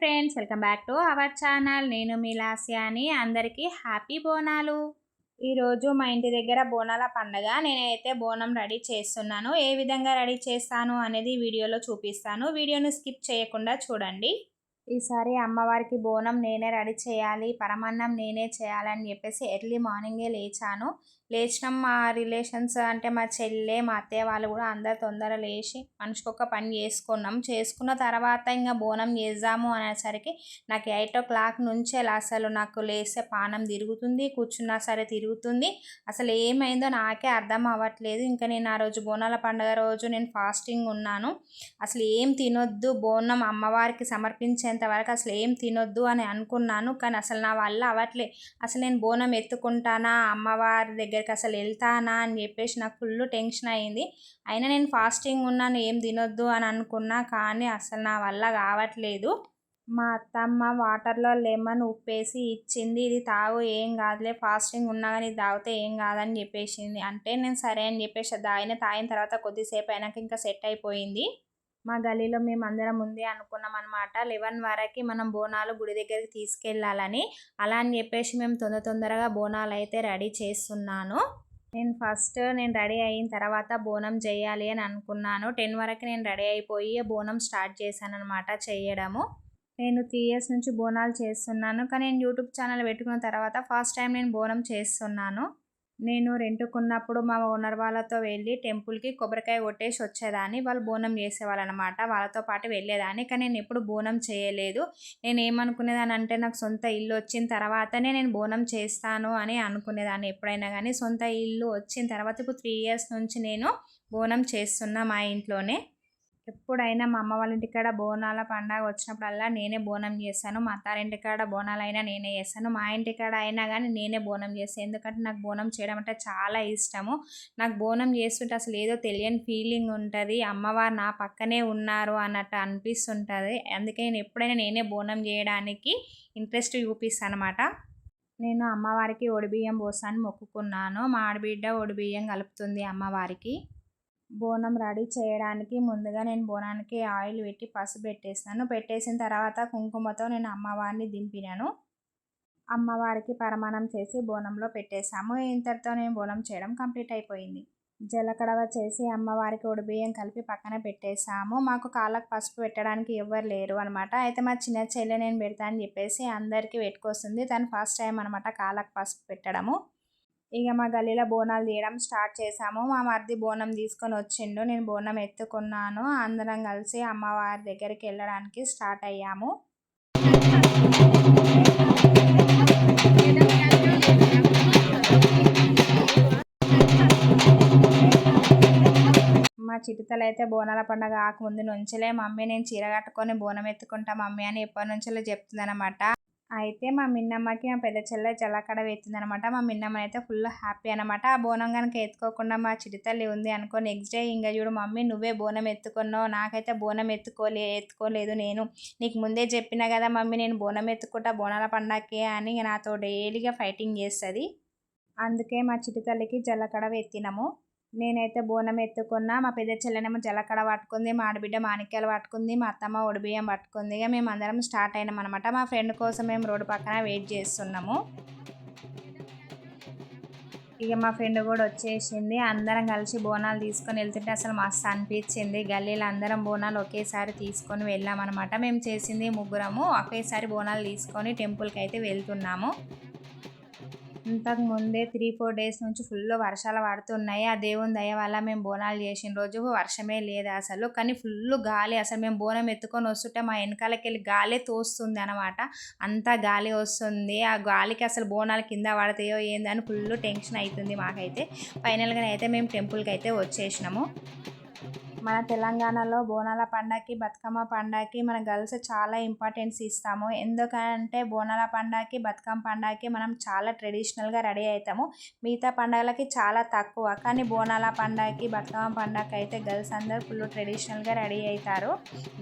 Friends welcome back to our channel నేను మీ లాస్యాని. అందరికీ హ్యాపీ బోనాలు. ఈరోజు మా ఇంటి దగ్గర బోనాల పండగ. నేనైతే బోనం రెడీ చేస్తున్నాను. ఏ విధంగా రెడీ చేస్తాను అనేది వీడియోలో చూపిస్తాను. వీడియోను స్కిప్ చేయకుండా చూడండి. ఈసారి అమ్మవారికి బోనం నేనే రెడీ చేయాలి పరమాన్నం నేనే చేయాలని చెప్పేసి ఎర్లీ మార్నింగే లేచాను. లేచినాం మా రిలేషన్స్ అంటే మా చెల్లె మా అత్తయ్య వాళ్ళు కూడా అందరు తొందర లేచి మనిషికి ఒక పని చేసుకున్నాం. చేసుకున్న తర్వాత ఇంకా బోనం చేద్దాము అనేసరికి నాకు ఎయిట్ ఓ క్లాక్ నుంచి అసలు నాకు లేస్తే పానం తిరుగుతుంది కూర్చున్నా సరే తిరుగుతుంది. అసలు ఏమైందో నాకే అర్థం అవ్వట్లేదు. ఇంకా నేను ఆ రోజు బోనాల పండుగ రోజు నేను ఫాస్టింగ్ ఉన్నాను. అసలు ఏం తినొద్దు బోనం అమ్మవారికి సమర్పించేంత వరకు అసలు ఏం తినొద్దు అని అనుకున్నాను కానీ అసలు నా వల్ల అవట్లే అసలు నేను బోనం ఎత్తుకుంటానా అమ్మవారి దగ్గరికి అసలు వెళ్తానా అని చెప్పేసి నాకు ఫుల్ టెన్షన్ అయింది అయినా నేను ఫాస్టింగ్ ఉన్నాను ఏం తినొద్దు అని అనుకున్నా కానీ అసలు నా వల్ల కావట్లేదు. మా అత్తమ్మ వాటర్లో లెమన్ ఉప్పేసి ఇచ్చింది ఇది తాగు ఏం కాదులే ఫాస్టింగ్ ఉన్నా కానీ తాగితే ఏం కాదని చెప్పేసింది. అంటే నేను సరే అని చెప్పేసి తాగిన తాగిన తర్వాత కొద్దిసేపు అయినాక ఇంకా సెట్ అయిపోయింది. మా గలీలో మేము అందరం ఉంది అనుకున్నాం అనమాట లెవెన్ వరకు మనం బోనాలు గుడి దగ్గరికి తీసుకెళ్ళాలని. అలా అని చెప్పేసి మేము తొందర తొందరగా బోనాలు అయితే రెడీ చేస్తున్నాను. నేను ఫస్ట్ నేను రెడీ అయిన తర్వాత బోనం చేయాలి అని అనుకున్నాను. టెన్ వరకు నేను రెడీ అయిపోయి బోనం స్టార్ట్ చేశాను అనమాట చేయడము. నేను త్రీ ఇయర్స్ నుంచి బోనాలు చేస్తున్నాను. కానీ నేను యూట్యూబ్ ఛానల్ పెట్టుకున్న తర్వాత ఫస్ట్ టైం నేను బోనం చేస్తున్నాను. నేను రెంట్కున్నప్పుడు మా ఓనర్ వాళ్ళతో వెళ్ళి టెంపుల్కి కొబ్బరికాయ కొట్టేసి వచ్చేదాన్ని. వాళ్ళు బోనం చేసేవాళ్ళు అనమాట వాళ్ళతో పాటు వెళ్ళేదాన్ని. కానీ నేను ఎప్పుడు బోనం చేయలేదు. నేను ఏమనుకునేదాన్ని అంటే నాకు సొంత ఇల్లు వచ్చిన తర్వాతనే నేను బోనం చేస్తాను అని అనుకునేదాన్ని ఎప్పుడైనా కానీ. సొంత ఇల్లు వచ్చిన తర్వాత ఇప్పుడు త్రీ ఇయర్స్ నుంచి నేను బోనం చేస్తున్నా మా ఇంట్లోనే. ఎప్పుడైనా మా అమ్మ వాళ్ళ ఇంటికాడ బోనాల పండగ వచ్చినప్పుడల్లా నేనే బోనం చేస్తాను. మా అత్తారింటికాడ బోనాలు అయినా నేనే చేస్తాను. మా ఇంటికాడ అయినా కానీ నేనే బోనం చేస్తాను. ఎందుకంటే నాకు బోనం చేయడం అంటే చాలా ఇష్టము. నాకు బోనం చేస్తుంటే అసలు ఏదో తెలియని ఫీలింగ్ ఉంటుంది. అమ్మవారు నా పక్కనే ఉన్నారు అన్నట్టు అనిపిస్తుంటుంది. అందుకే నేను ఎప్పుడైనా నేనే బోనం చేయడానికి ఇంట్రెస్ట్ చూపిస్తాను అనమాట నేను అమ్మవారికి ఒడిబియ్యం పోసాను మొక్కుకున్నాను. మా ఆడబిడ్డ ఒడిబియ్యం కలుపుతుంది అమ్మవారికి. బోనం రెడీ చేయడానికి ముందుగా నేను బోనానికి ఆయిల్ పెట్టి పసుపు పెట్టేసాను పెట్టేసిన తర్వాత కుంకుమతో నేను అమ్మవారిని దింపినాను. అమ్మవారికి పరమాణం చేసి బోనంలో పెట్టేశాము. ఇంతటితో నేను బోనం చేయడం కంప్లీట్ అయిపోయింది. జలకడవ చేసి అమ్మవారికి ఉడిబియ్యం కలిపి పక్కన పెట్టేశాము. మాకు కాళ్ళకు పసుపు పెట్టడానికి ఎవ్వరు లేరు అనమాట అయితే మా చిన్న చెల్లె నేను పెడతా అని చెప్పేసి అందరికీ పెట్టుకొస్తుంది. తను ఫస్ట్ టైం అనమాట కాళ్ళకు పసుపు పెట్టడము. ఇక మా గల్లీలో బోనాలు తీయడం స్టార్ట్ చేసాము మా మరిది బోనం తీసుకొని వచ్చిండు. నేను బోనం ఎత్తుకున్నాను. అందరం కలిసి అమ్మవారి దగ్గరికి వెళ్ళడానికి స్టార్ట్ అయ్యాము. మా చిటితలు అయితే బోనాల పండుగ ఆకముందు నుంచిలే మమ్మీ నేను చీర కట్టుకొని బోనం ఎత్తుకుంటా మమ్మీ అని ఎప్పటి నుంచో చెప్తుంది అనమాట అయితే మా మిన్నమ్మకి మా పెద్ద చెల్లె జలకడ అనమాట మా మిన్నమ్మ అయితే ఫుల్ హ్యాపీ అనమాట. ఆ బోనం కనుక ఎత్తుకోకుండా మా చిటితల్లి ఉంది అనుకో నెక్స్ట్ డే ఇంకా చూడు మమ్మీ నువ్వే బోనం ఎత్తుకున్నావు. నాకైతే బోనం ఎత్తుకోలే ఎత్తుకోలేదు నేను. నీకు ముందే చెప్పినా కదా మమ్మీ నేను బోనం ఎత్తుకుంటా బోనాల పండగకే అని నాతో డైలీగా ఫైటింగ్ చేస్తుంది. అందుకే మా చిటితల్లికి జలకడ ఎత్తినాము నేనైతే బోనం ఎత్తుకున్నా మా పెద్ద చెల్లెనేమో జలకడ పట్టుకుంది మా ఆడబిడ్డ మాణిక్యాలు పట్టుకుంది మా అత్తమ్మ ఒడిబియ్యం పట్టుకుంది. ఇక మేము అందరం స్టార్ట్ అయినాం అనమాట మా ఫ్రెండ్ కోసం మేము రోడ్డు పక్కన వెయిట్ చేస్తున్నాము. ఇక మా ఫ్రెండ్ కూడా వచ్చేసింది. అందరం కలిసి బోనాలు తీసుకొని వెళ్తుంటే అసలు మస్తు అనిపించింది. గల్లీలో అందరం బోనాలు ఒకేసారి తీసుకొని వెళ్ళామన్నమాట. మేము చేసింది ముగ్గురము ఒకేసారి బోనాలు తీసుకొని టెంపుల్కి అయితే వెళ్తున్నాము. ఇంతకు ముందే త్రీ ఫోర్ డేస్ నుంచి ఫుల్ వర్షాలు పడుతున్నాయి. ఆ దేవుని దయ వల్ల మేము బోనాలు చేసిన రోజు వర్షమే లేదు అసలు. కానీ ఫుల్ గాలి అసలు మేము బోనం ఎత్తుకొని వస్తుంటే మా వెనకాలకి వెళ్ళి గాలే తోస్తుంది అనమాట అంతా గాలి వస్తుంది. ఆ గాలికి అసలు బోనాలు కింద పడతాయో ఏందని ఫుల్ టెన్షన్ అవుతుంది మాకైతే. ఫైనల్గా అయితే మేము టెంపుల్కి అయితే వచ్చేసినాము. మన తెలంగాణలో బోనాల పండగకి బతుకమ్మ పండగకి మన గర్ల్స్ చాలా ఇంపార్టెన్స్ ఇస్తాము. ఎందుకంటే బోనాల పండగకి బతుకమ్మ పండగకి మనం చాలా ట్రెడిషనల్గా రెడీ అవుతాము. మిగతా పండగలకి చాలా తక్కువ. కానీ బోనాల పండగకి బతుకమ్మ పండగకి అయితే గర్ల్స్ అందరూ ఫుల్ ట్రెడిషనల్గా రెడీ అవుతారు.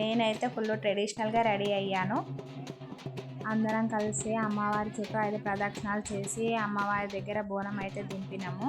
నేనైతే ఫుల్ ట్రెడిషనల్గా రెడీ అయ్యాను. అందరం కలిసి అమ్మవారి చుట్టూ ఐదు ప్రదక్షిణాలు చేసి అమ్మవారి దగ్గర బోనం అయితే దింపినాము.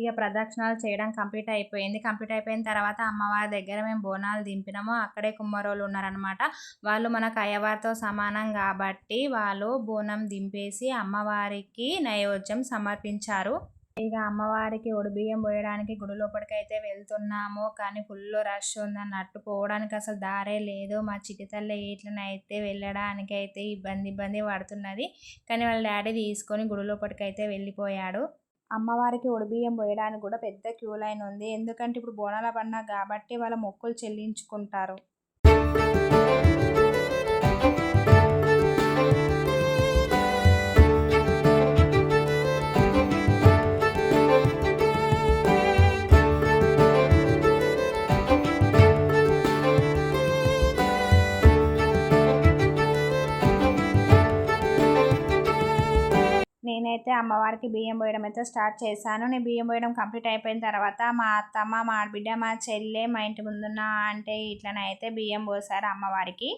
ఇక ప్రదక్షిణాలు చేయడం కంప్లీట్ అయిపోయింది. కంప్లీట్ అయిపోయిన తర్వాత అమ్మవారి దగ్గర మేము బోనాలు దింపినాము. అక్కడే కుమ్మరోళ్ళు ఉన్నారనమాట వాళ్ళు మనకు అయ్యవారితో సమానం కాబట్టి వాళ్ళు బోనం దింపేసి అమ్మవారికి నైవేద్యం సమర్పించారు. ఇక అమ్మవారికి బియ్యం పోయడానికి గుడి లోపలికి అయితే వెళ్తున్నాము. కానీ ఫుల్ రష్ ఉందన్నట్టు. పోవడానికి అసలు దారే లేదు. మా చిటితల్లి ఇట్లనైతే వెళ్ళడానికి అయితే ఇబ్బంది ఇబ్బంది పడుతున్నది. కానీ వాళ్ళ డాడీ తీసుకొని గుడి లోపలికి అయితే వెళ్ళిపోయాడు. అమ్మవారికి బియ్యం పోయడానికి కూడా పెద్ద క్యూ లైన్ ఉంది. ఎందుకంటే ఇప్పుడు బోనాల పండగ కాబట్టి వాళ్ళ మొక్కులు చెల్లించుకుంటారు. నేనైతే అమ్మవారికి బియ్యం పోయడం అయితే స్టార్ట్ చేశాను. నేను బియ్యం పోయడం కంప్లీట్ అయిపోయిన తర్వాత మా అత్తమ్మ మా బిడ్డ మా చెల్లె మా ఇంటి ముందున్న అంటే ఇట్లనైతే బియ్యం పోసారు అమ్మవారికి.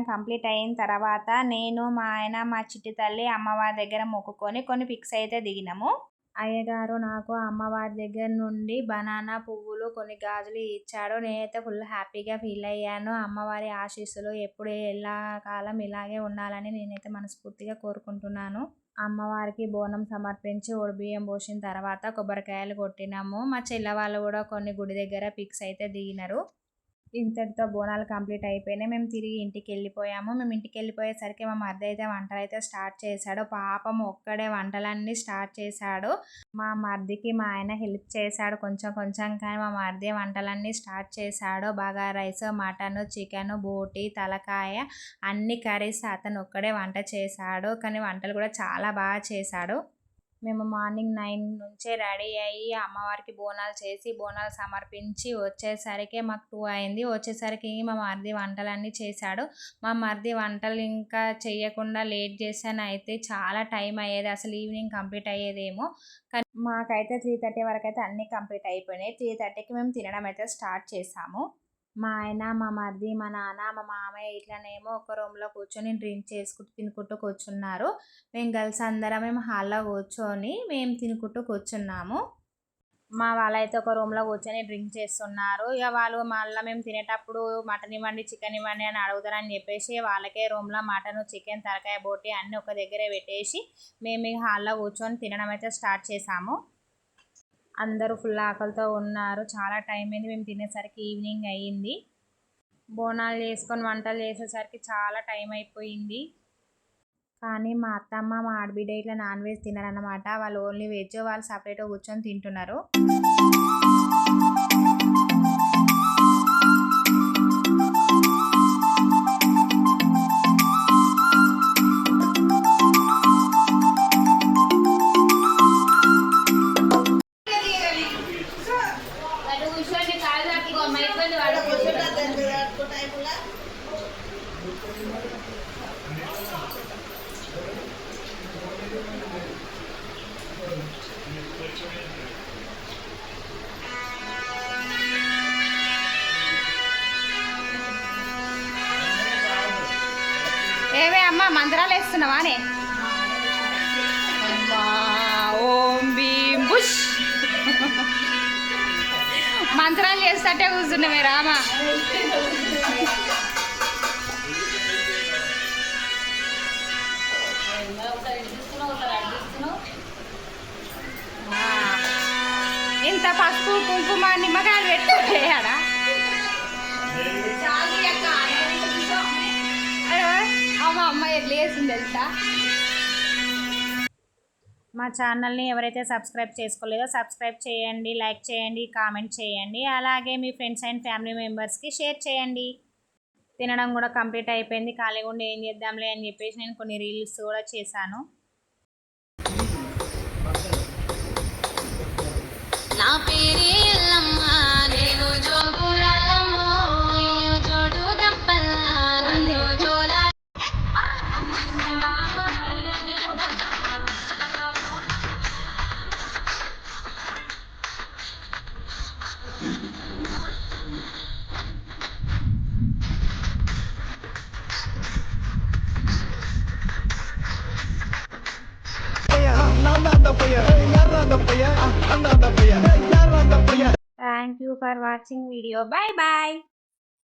బియ్యం కంప్లీట్ అయిన తర్వాత నేను మా ఆయన మా చిట్టి తల్లి అమ్మవారి దగ్గర మొక్కుకొని కొన్ని పిక్స్ అయితే దిగినాము. అయ్యగారు నాకు అమ్మవారి దగ్గర నుండి బనానా పువ్వులు కొన్ని గాజులు ఇచ్చాడు నేనైతే ఫుల్ హ్యాపీగా ఫీల్ అయ్యాను. అమ్మవారి ఆశీస్సులు ఎప్పుడు ఎలా కాలం ఇలాగే ఉండాలని నేనైతే మనస్ఫూర్తిగా కోరుకుంటున్నాను. అమ్మవారికి బోనం సమర్పించి బియ్యం పోసిన తర్వాత కొబ్బరికాయలు కొట్టినాము. మా చెల్ల వాళ్ళు కూడా కొన్ని గుడి దగ్గర పిక్స్ అయితే దిగినారు. ఇంతటితో బోనాలు కంప్లీట్ అయిపోయినాయి. మేము తిరిగి ఇంటికి వెళ్ళిపోయాము మేము ఇంటికి వెళ్ళిపోయేసరికి మా మరిది అయితే వంటలు అయితే స్టార్ట్ చేశాడు. పాపం ఒక్కడే వంటలన్నీ స్టార్ట్ చేశాడు. మా మరిదికి మా ఆయన హెల్ప్ చేశాడు కొంచెం కొంచెం కానీ మా మరిది వంటలన్నీ స్టార్ట్ చేశాడు. బాగా రైస్ మటన్ చికెన్ బోటి తలకాయ అన్ని కర్రీస్ అతను ఒక్కడే వంట చేశాడు. కానీ వంటలు కూడా చాలా బాగా చేశాడు. మేము మార్నింగ్ నైన్ నుంచే రెడీ అయ్యి అమ్మవారికి బోనాలు చేసి బోనాలు సమర్పించి వచ్చేసరికి మాకు టూ అయింది. వచ్చేసరికి మా మరిది వంటలన్నీ చేశాడు. మా మరిది వంటలు ఇంకా చేయకుండా లేట్ చేశాను అయితే చాలా టైం అయ్యేది. అసలు ఈవినింగ్ కంప్లీట్ అయ్యేదేమో. కానీ మాకైతే త్రీ థర్టీ వరకు అయితే అన్నీ కంప్లీట్ అయిపోయినాయి. త్రీ థర్టీకి మేము తినడం అయితే స్టార్ట్ చేసాము. మా ఆయన మా మరిది మా నాన్న మా మామయ్య ఇట్లనేమో ఒక రూమ్లో కూర్చొని డ్రింక్ చేసుకుంటూ తినుకుంటూ కూర్చున్నారు. మేము గర్ల్స్ అందరం మేము హాల్లో కూర్చొని మేము తినుకుంటూ కూర్చున్నాము. మా వాళ్ళైతే ఒక రూమ్లో కూర్చొని డ్రింక్ చేస్తున్నారు. ఇక వాళ్ళు మళ్ళీ మేము తినేటప్పుడు మటన్ ఇవ్వండి చికెన్ ఇవ్వండి అని అడుగుతారని చెప్పేసి వాళ్ళకే రూమ్లో మటన్ చికెన్ తరకాయ బోటి అన్నీ ఒక దగ్గరే పెట్టేసి మేము హాల్లో కూర్చొని తినడం అయితే స్టార్ట్ చేసాము. అందరూ ఫుల్ ఆకలితో ఉన్నారు. చాలా టైం అయింది. మేము తినేసరికి ఈవినింగ్ అయ్యింది. బోనాలు చేసుకొని వంటలు చేసేసరికి చాలా టైం అయిపోయింది. కానీ మా అత్తమ్మ మా ఆడబిడ్డ ఇట్లా నాన్ వెజ్ తినరన్నమాట. వాళ్ళు ఓన్లీ వెజ్ వాళ్ళు సపరేట్గా కూర్చొని తింటున్నారు. ఏవే అమ్మ మంత్రాలు వేస్తున్నావానే ఓం భీం బుష్. మంత్రాలు చేస్తుంటే కూర్చున్నామే రామా. ఇంత పసుపు కుంకుమ నిమ్మకాయలు పెట్టుకోలేడా అమ్మ అమ్మ ఎట్లా వేసింది తెలుసా? మా ఛానల్ని ఎవరైతే సబ్స్క్రైబ్ చేసుకోలేదో సబ్స్క్రైబ్ చేయండి లైక్ చేయండి కామెంట్ చేయండి అలాగే మీ ఫ్రెండ్స్ అండ్ ఫ్యామిలీ మెంబర్స్కి షేర్ చేయండి. తినడం కూడా కంప్లీట్ అయిపోయింది ఖాళీగా ఉండి ఏం చేద్దాంలే అని చెప్పేసి నేను కొన్ని రీల్స్ కూడా చేశాను. அந்த பையன் அந்த பையன் అయ్యో జోడు దప్పల్లా నన్ను జోలా